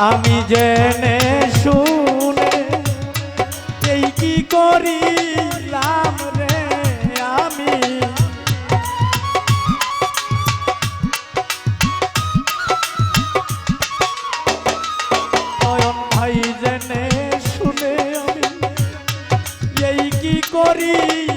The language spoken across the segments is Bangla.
আমি জেনে শুনে এই কি করি আমি? ভাই শুনে করি?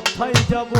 কোথায় যাব?